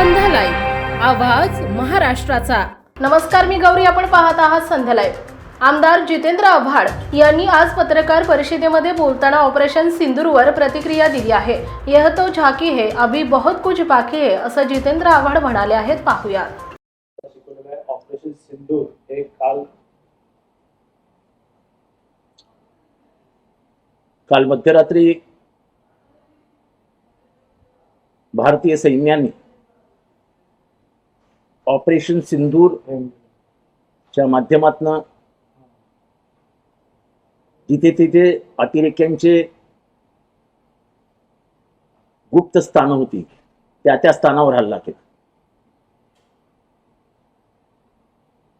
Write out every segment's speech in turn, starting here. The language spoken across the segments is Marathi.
आवाज महाराष्ट्राचा. नमस्कार मी गौरी. आपण पाहत आहात संध्या लाईव्ह आमदार जितेंद्र आव्हाड यांनी आज पत्रकार परिषदेमध्ये बोलताना ऑपरेशन सिंदूरवर प्रतिक्रिया दिली आहे. यह तो झाकी है अभी बहुत कुछ बाकी है असं जितेंद्र आव्हाड म्हणाले आहेत. आहे ऑपरेशन सिंदूर हे काल काल मध्यरात्री भारतीय सैन्याने ऑपरेशन सिंदूरच्या माध्यमातनं जिथे तिथे अतिरेक्यांचे गुप्त स्थानं होती त्या त्या स्थानावर हल्ला केला.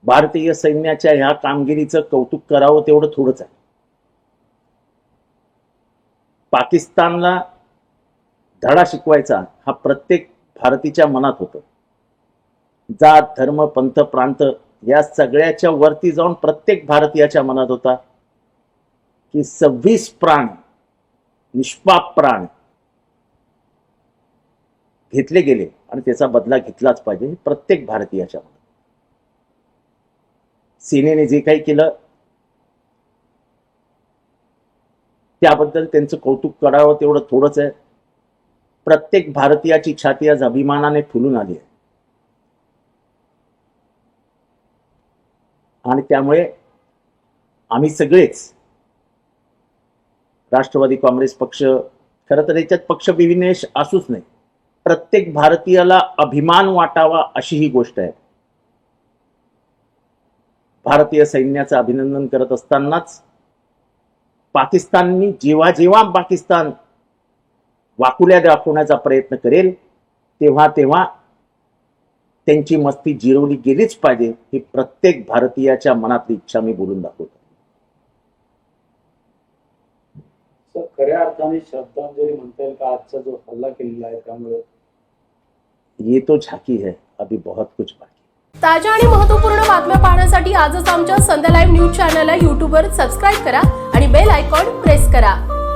भारतीय सैन्याच्या ह्या कामगिरीचं कौतुक करावं तेवढं थोडंच आहे. पाकिस्तानला धडा शिकवायचा हा प्रत्येक भारतीच्या मनात होतं. जात धर्म पंथ प्रांत या सगळ्याच्या वरती जाऊन प्रत्येक भारतीयाच्या मनात होता की सव्वीस प्राण निष्पाप प्राण घेतले गेले आणि त्याचा बदला घेतलाच पाहिजे हे प्रत्येक भारतीयाच्या मनात. सेनेने जे काही केलं त्याबद्दल त्यांचं कौतुक करावं तेवढं थोडंच आहे. प्रत्येक भारतीयाची छाती आज अभिमानाने फुलून आली आहे. आणि त्यामुळे आम्ही सगळेच राष्ट्रवादी काँग्रेस पक्ष खरं तर याच्यात पक्ष विविनेश असूच नाही. प्रत्येक भारतीयाला अभिमान वाटावा अशी ही गोष्ट आहे. भारतीय सैन्याचं अभिनंदन करत असतानाच पाकिस्ताननी जेव्हा जेव्हा पाकिस्तान वाकुल्या दाखवण्याचा प्रयत्न करेल तेव्हा तेव्हा त्यांची मस्ती जिरवली गेलीच पाहिजे ही प्रत्येक भारतीयाच्या मनातली इच्छा मी बोलून दाखवतो. खऱ्या अर्थाने श्रद्धांजली म्हणता येईल का? आजचा जो हल्ला केलेला आहे त्यामुळे? ये तो झाकी है अभी बहुत कुछ बाकी ताज्या आणि महत्त्वपूर्ण बातम्या पाहण्यासाठी आजच आमच्या संध्या लाईव्ह न्यूज चॅनलला यूट्यूबवर सबस्क्राईब करा आणि बेल आयकॉन प्रेस करा.